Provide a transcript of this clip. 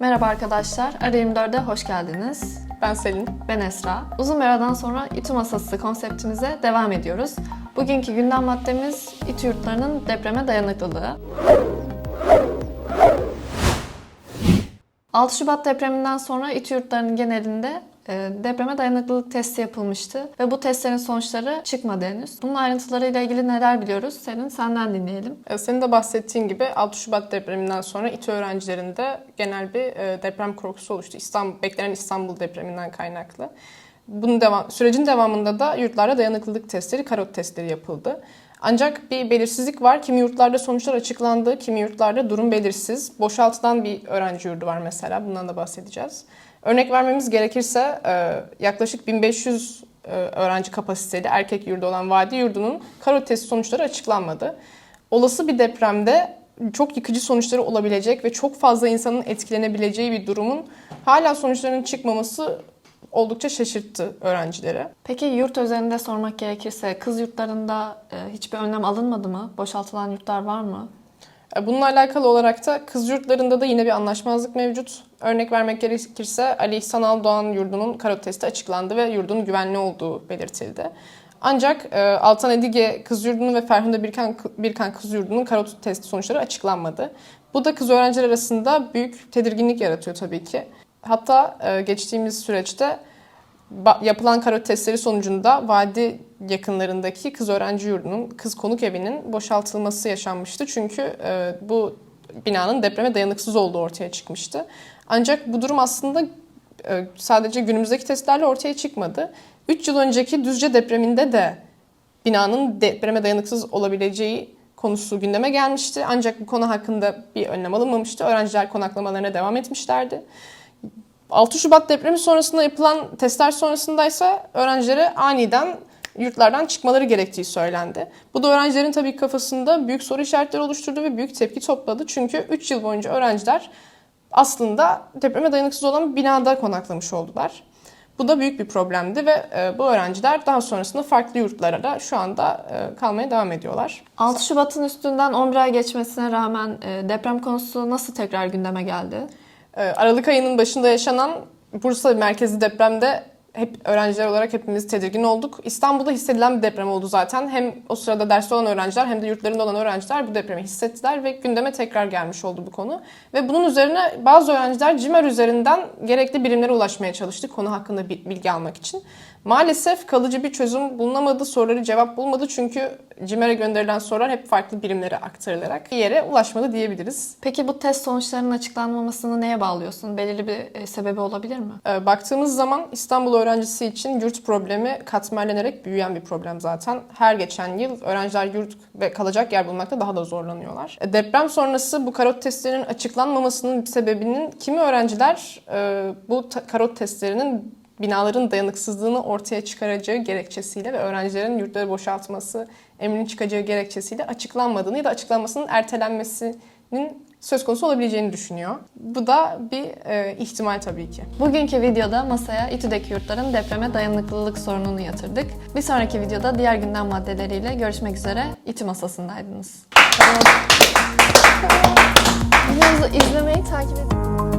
Merhaba arkadaşlar, Ara24'e hoş geldiniz. Ben Selin. Ben Esra. Uzun bir aradan sonra İTÜ Masası konseptimize devam ediyoruz. Bugünkü gündem maddemiz İTÜ yurtlarının depreme dayanıklılığı. 6 Şubat depreminden sonra İTÜ yurtlarının genelinde depreme dayanıklılık testi yapılmıştı ve bu testlerin sonuçları çıkmadı henüz. Bunun ayrıntılarıyla ilgili neler biliyoruz? Senin senden dinleyelim. Ee, Senin de bahsettiğin gibi 6 Şubat depreminden sonra İTÜ öğrencilerinde genel bir e, deprem korkusu oluştu. İstanbul, beklenen İstanbul depreminden kaynaklı. Bunun devam, sürecin devamında da yurtlarda dayanıklılık testleri, karot testleri yapıldı. Ancak bir belirsizlik var. Kimi yurtlarda sonuçlar açıklandı, kimi yurtlarda durum belirsiz. Boşaltılan bir öğrenci yurdu var mesela. Bundan da bahsedeceğiz. Örnek vermemiz gerekirse e, yaklaşık 1500 e, öğrenci kapasiteli erkek yurdu olan Vadi Yurdu'nun karot testi sonuçları açıklanmadı. Olası bir depremde çok yıkıcı sonuçları olabilecek ve çok fazla insanın etkilenebileceği bir durumun hala sonuçlarının çıkmaması oldukça şaşırttı öğrencileri. Peki yurt özelinde sormak gerekirse kız yurtlarında e, hiçbir önlem alınmadı mı? Boşaltılan yurtlar var mı? Bununla alakalı olarak da kız yurtlarında da yine bir anlaşmazlık mevcut. Örnek vermek gerekirse Ali İhsan Aldoğan yurdunun karot testi açıklandı ve yurdun güvenli olduğu belirtildi. Ancak e, Altan Edige kız yurdunun ve Ferhunde Birkan, Birkan kız yurdunun karot testi sonuçları açıklanmadı. Bu da kız öğrenciler arasında büyük tedirginlik yaratıyor tabii ki. Hatta e, geçtiğimiz süreçte yapılan karot testleri sonucunda vadi yakınlarındaki kız öğrenci yurdunun, kız konuk evinin boşaltılması yaşanmıştı. Çünkü e, bu binanın depreme dayanıksız olduğu ortaya çıkmıştı. Ancak bu durum aslında e, sadece günümüzdeki testlerle ortaya çıkmadı. 3 yıl önceki Düzce depreminde de binanın depreme dayanıksız olabileceği konusu gündeme gelmişti. Ancak bu konu hakkında bir önlem alınmamıştı. Öğrenciler konaklamalarına devam etmişlerdi. 6 Şubat depremi sonrasında yapılan testler sonrasında ise öğrencilere aniden yurtlardan çıkmaları gerektiği söylendi. Bu da öğrencilerin tabii kafasında büyük soru işaretleri oluşturdu ve büyük tepki topladı. Çünkü 3 yıl boyunca öğrenciler aslında depreme dayanıksız olan bir binada konaklamış oldular. Bu da büyük bir problemdi ve e, bu öğrenciler daha sonrasında farklı yurtlara da şu anda e, kalmaya devam ediyorlar. 6 Şubat'ın üstünden 11 ay geçmesine rağmen e, deprem konusu nasıl tekrar gündeme geldi? Aralık ayının başında yaşanan Bursa merkezli depremde hep öğrenciler olarak hepimiz tedirgin olduk. İstanbul'da hissedilen bir deprem oldu zaten. Hem o sırada derste olan öğrenciler hem de yurtlarında olan öğrenciler bu depremi hissettiler ve gündeme tekrar gelmiş oldu bu konu. Ve bunun üzerine bazı öğrenciler CİMER üzerinden gerekli birimlere ulaşmaya çalıştı konu hakkında bi- bilgi almak için. Maalesef kalıcı bir çözüm bulunamadı, soruları cevap bulmadı çünkü CİMER'e gönderilen sorular hep farklı birimlere aktarılarak bir yere ulaşmadı diyebiliriz. Peki bu test sonuçlarının açıklanmamasını neye bağlıyorsun? Belirli bir e, sebebi olabilir mi? Ee, Baktığımız zaman İstanbul öğrencisi için yurt problemi katmerlenerek büyüyen bir problem zaten. Her geçen yıl öğrenciler yurt ve kalacak yer bulmakta daha da zorlanıyorlar. E, Deprem sonrası bu karot testlerinin açıklanmamasının sebebinin kimi öğrenciler e, bu karot testlerinin binaların dayanıksızlığını ortaya çıkaracağı gerekçesiyle ve öğrencilerin yurtları boşaltması emrinin çıkacağı gerekçesiyle açıklanmadığını ya da açıklanmasının ertelenmesinin söz konusu olabileceğini düşünüyor. Bu da bir e, ihtimal tabii ki. Bugünkü videoda masaya İTÜ'deki yurtların depreme dayanıklılık sorununu yatırdık. Bir sonraki videoda diğer gündem maddeleriyle görüşmek üzere İTÜ masasındaydınız. Videomuzu izlemeyi takip edin.